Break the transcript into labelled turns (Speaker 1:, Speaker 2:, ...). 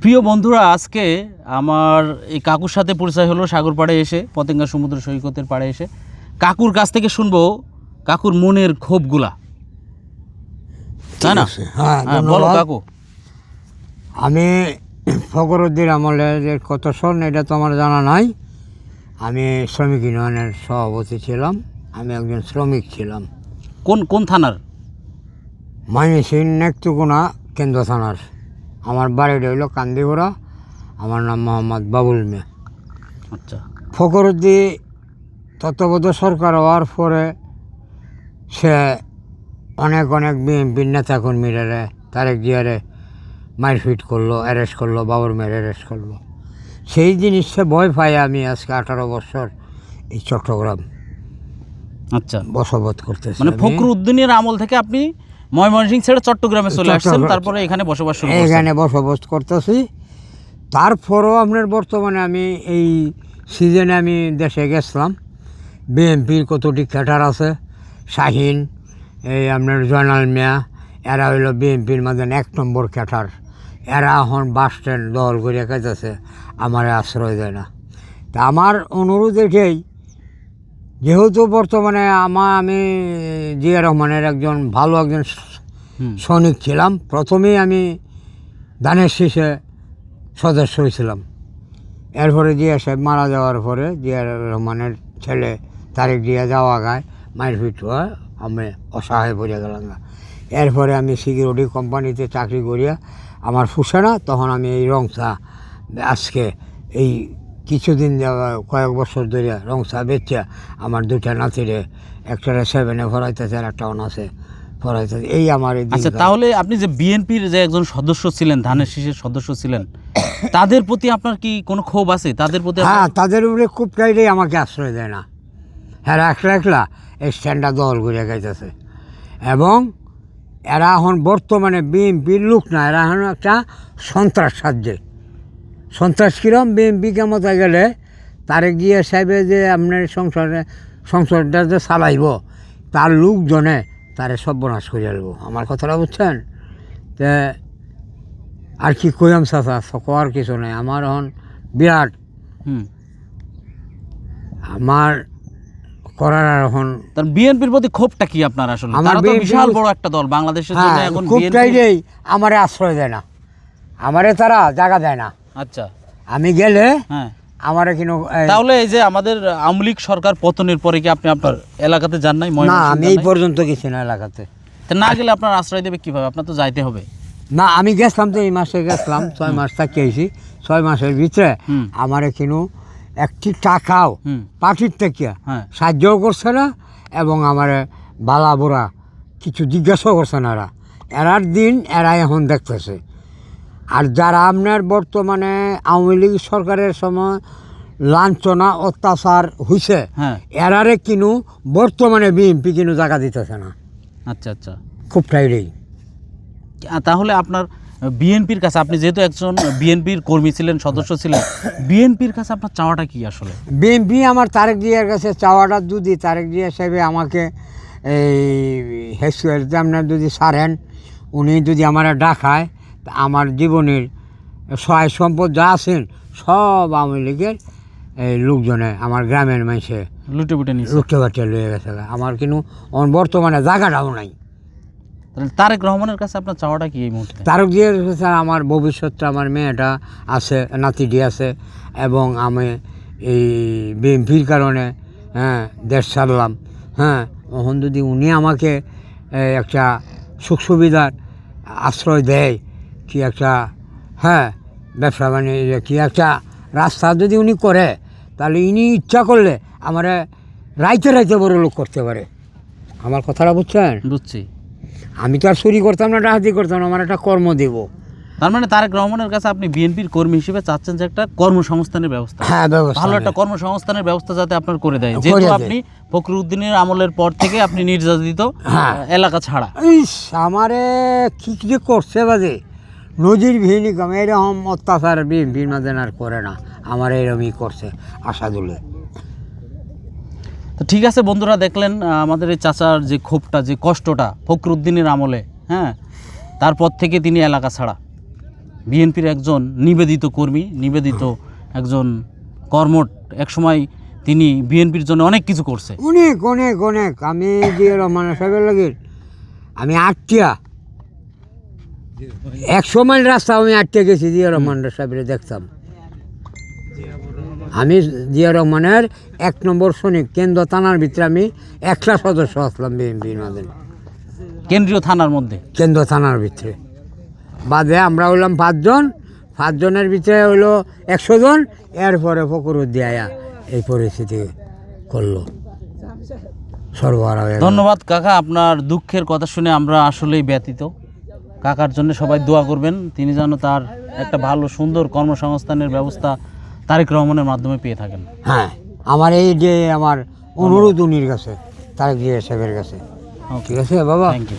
Speaker 1: প্রিয় বন্ধুরা আজকে আমার এই কাকুর সাথে পরিচয় হলো সাগর পাড়ে এসে পতেঙ্গা সমুদ্র সৈকতের পাড়ে এসে। কাকুর কাছ থেকে শুনব কাকুর মনের ক্ষোভগুলা। তাই না?
Speaker 2: হ্যাঁ,
Speaker 1: হ্যাঁ বলো কাকু।
Speaker 2: আমি ফকরুদ্দিন আমলে যে কত সন এটা তো আমার জানা নাই। আমি শ্রমিক ইউনিয়নের সভাপতি ছিলাম। আমি একজন শ্রমিক ছিলাম।
Speaker 1: কোন কোন থানার?
Speaker 2: মাইমিসিন নেকটুকুনা কেন্দ্র থানার। আমার বাড়িটা হইল কান্দিগোড়া। আমার নাম মোহাম্মদ বাবুল মিয়া।
Speaker 1: আচ্ছা।
Speaker 2: ফকরুদ্দি তত্ত্বাবধায়ক সরকার হওয়ার পরে সে অনেক অনেক বিএনপির নেতাকর্মীরা তারেক জিয়ারে মারপিট করল অ্যারেস্ট করল বাবুর মেয়ের অ্যারেস্ট করল। সেই জিনিস সে ভয় পাই আমি আজকে আঠারো বছর এই চট্টগ্রাম
Speaker 1: আচ্ছা।
Speaker 2: বসবাস করতেছি
Speaker 1: মানে। ফখরুদ্দিনের উদ্দিনের আমল থেকে আপনি ময়মনসিংহ ছেড়ে চট্টগ্রামে চলে আসছেন তারপরে এখানে বসবাস শুরু
Speaker 2: এখানে বসবাস করতেছি। তারপরও আপনার বর্তমানে আমি এই সিজনে আমি দেশে গেছিলাম। বিএনপির কতটি ক্যাটার আছে? শাহিন এই আপনার জয়নাল মিয়া এরা হইল বিএনপির মাঝে এক নম্বর ক্যাটার। এরা এখন বাস স্ট্যান্ড দল করে কাজেছে আমার আশ্রয় দেয় না। তা আমার অনুরোধ এটাই যেহেতু বর্তমানে আমার আমি জিয়া রহমানের একজন ভালো একজন সৈনিক ছিলাম। প্রথমেই আমি দানের শীষে সদস্য হয়েছিলাম। এরপরে জিয়া সাহেব মারা যাওয়ার পরে জিয়া রহমানের ছেলে তারেক জিয়া যাওয়া গায় মারপিট হওয়া আমি অসহায় পড়ে গেলাম। না এরপরে আমি সিকিউরিটি কোম্পানিতে চাকরি করিয়া আমার ফুসে না তখন আমি এই রংসা আজকে এই কিছুদিন যাওয়া- কয়েক বছর ধরে রংসা বেচা আমার দুটা নাতিরে একটা সেভেনে ভরাইতেছে আর একটা অনাসে ভরাইতেছে এই আমার এই
Speaker 1: আচ্ছা তাহলে আপনি যে বিএনপির যে একজন সদস্য ছিলেন ধানের শীষের সদস্য ছিলেন তাদের প্রতি আপনার কি কোনো ক্ষোভ আছে? তাদের প্রতি
Speaker 2: হ্যাঁ তাদের উপরে খুব টাইটেই আমাকে আশ্রয় দেয় না। হ্যাঁ একলা একলা এই স্ট্যান্ডার্ড দল ঘুরে গাইতেছে। এবং এরা এখন বর্তমানে বিএনপির লোক না এরা এখন একটা সন্ত্রাস সাহায্যে সন্ত্রাস কিরম বিএনপি কেমতে গেলে তারে গিয়ে সাহেবে যে আপনার সংসারে সংসারটা যে চালাইব তার লোকজনে তারে সর্বনাশ করে আলব আমার কথাটা বুঝছেন? তে আর কি কইম চাচা কর কিছু নেই। আমার এখন বিরাট।
Speaker 1: হুম।
Speaker 2: আমার করার আর এখন
Speaker 1: তার বিএনপির প্রতি ক্ষোভটা কি আপনার আসলে?
Speaker 2: আমার
Speaker 1: বিশাল বড় একটা দল। বাংলাদেশের জন্য
Speaker 2: হ্যাঁ
Speaker 1: এখন
Speaker 2: খুব
Speaker 1: BNP
Speaker 2: আমারে আশ্রয় দেয় না। আমারে তারা জায়গা দেয় না।
Speaker 1: আচ্ছা।
Speaker 2: আমি গেলে
Speaker 1: হ্যাঁ।
Speaker 2: আমারে কিন্তু
Speaker 1: তাহলে এই যে আমাদের আমলিক সরকার পতনের পরে কি আপনি আপনার এলাকাতে যান নাই?
Speaker 2: না আমি এই পর্যন্ত গেছি না এলাকাতে।
Speaker 1: তা না গেলে আপনার আশ্রয় দেবে কীভাবে? আপনার তো যাইতে হবে।
Speaker 2: না আমি গেছিলাম তো এই মাসে গেছিলাম ছয় মাস থাকি আইছি। ছয় মাসের ভিতরে আমার কিন্তু একটি টাকাও পার্টির থেকে
Speaker 1: হ্যাঁ।
Speaker 2: সাহায্যও করছে না এবং আমার বালা বুড়া কিছু জিজ্ঞাসাও করছে না এরা। এরার দিন এরা এখন দেখতেছে। আর যারা আপনার বর্তমানে আওয়ামী লীগ সরকারের সময় লাঞ্ছনা অত্যাচার হয়েছে
Speaker 1: হ্যাঁ।
Speaker 2: এরারে কিনু বর্তমানে বিএনপি কিনু জায়গা দিতেছে না।
Speaker 1: আচ্ছা আচ্ছা।
Speaker 2: খুব টাইরেই
Speaker 1: তাহলে আপনার বিএনপির কাছে আপনি যেহেতু একজন বিএনপির কর্মী ছিলেন সদস্য ছিলেন বিএনপির কাছে আপনার চাওয়াটা কি আসলে?
Speaker 2: বিএনপি আমার তারেক জিয়ার কাছে চাওয়াটা যদি তারেক জিয়া সাহেবে আমাকে এই হেসুয়ের আপনার যদি সারেন উনি যদি আমার ডাকায় আমার জীবনের সহায় সম্পদ যা আছেন সব আওয়ামী লীগের এই লোকজনে আমার গ্রামের মানুষে
Speaker 1: লুটে বুটে নিয়েছে।
Speaker 2: লুটে বাটে লয়ে গেছে। আমার কিন্তু বর্তমানে জায়গাটাও নাই।
Speaker 1: তাহলে তারেক রহমানের কাছে আপনার চাওয়াটা কি এই মুহূর্তে?
Speaker 2: তারক জিয়ার কাছে আমার ভবিষ্যৎটা আমার মেয়েটা আছে নাতিটি আছে এবং আমি এই বিএনপির কারণে হ্যাঁ দেশ ছাড়লাম হ্যাঁ তখন যদি উনি আমাকে একটা সুখ সুবিধার আশ্রয় দেয় কি একটা হ্যাঁ ব্যবসা বাণিজ্য কি একটা রাস্তা যদি উনি করে তাহলে ইনি ইচ্ছা করলে আমার রাইতে রাইতে বড় লোক করতে পারে। আমার কথাটা বুঝছেন?
Speaker 1: বুঝছি।
Speaker 2: আমি তো আর চুরি করতাম না ডাহাতি করতাম না আমার একটা কর্ম দেব।
Speaker 1: তার মানে তারেক রহমানের কাছে আপনি বিএনপির কর্মী হিসেবে চাচ্ছেন যে একটা কর্মসংস্থানের ব্যবস্থা।
Speaker 2: হ্যাঁ ব্যবস্থা
Speaker 1: ভালো একটা কর্মসংস্থানের ব্যবস্থা যাতে আপনার করে দেয়। যেহেতু। আপনি ফখরুদ্দিনের আমলের পর থেকে আপনি নির্যাতিত
Speaker 2: হ্যাঁ।
Speaker 1: এলাকা ছাড়া।
Speaker 2: আমারে কি কি করছে বাজে। নদীর ভিনি কম এরকম অত্যাচার বিএনপির মাঝে আর করে না। আমার এরকমই করছে আশাদুলে
Speaker 1: তো ঠিক আছে বন্ধুরা দেখলেন আমাদের এই চাচার যে ক্ষোভটা যে কষ্টটা ফখরুদ্দিনের আমলে হ্যাঁ? তারপর থেকে তিনি এলাকা ছাড়া। বিএনপির একজন নিবেদিত কর্মী নিবেদিত একজন কর্মট একসময় তিনি বিএনপির জন্য অনেক কিছু করছে।
Speaker 2: অনেক অনেক অনেক। আমি জিয়া সাহেবের লাগে। আমি আটটিয়া। একশো মাইল রাস্তা আমি আটকে গেছি জিয়া রহমানের সাহেবের দেখতাম। আমি জিয়া রহমানের এক নম্বর শ্রমিক কেন্দ্র থানার ভিতরে আমি একলা সদস্য আসলাম বিএনপির মাঝে।
Speaker 1: কেন্দ্রীয় থানার মধ্যে?
Speaker 2: কেন্দ্র থানার ভিতরে। বাদে আমরা হইলাম পাঁচজন পাঁচজনের ভিতরে হইল একশো জন এরপরে ফকরুদ্দি আয়া এই পরিস্থিতি করল। সরবরাহ
Speaker 1: ধন্যবাদ কাকা। আপনার দুঃখের কথা শুনে আমরা আসলেই ব্যতীত কাকার জন্য সবাই দোয়া করবেন। তিনি যেন তার একটা ভালো সুন্দর কর্মসংস্থানের ব্যবস্থা তারেক রহমানের মাধ্যমে পেয়ে থাকেন।
Speaker 2: হ্যাঁ আমার এই যে আমার অনুরোধ উনির কাছে তারেক জিয়া সাহেবের কাছে। ঠিক আছে বাবা?
Speaker 1: Thank you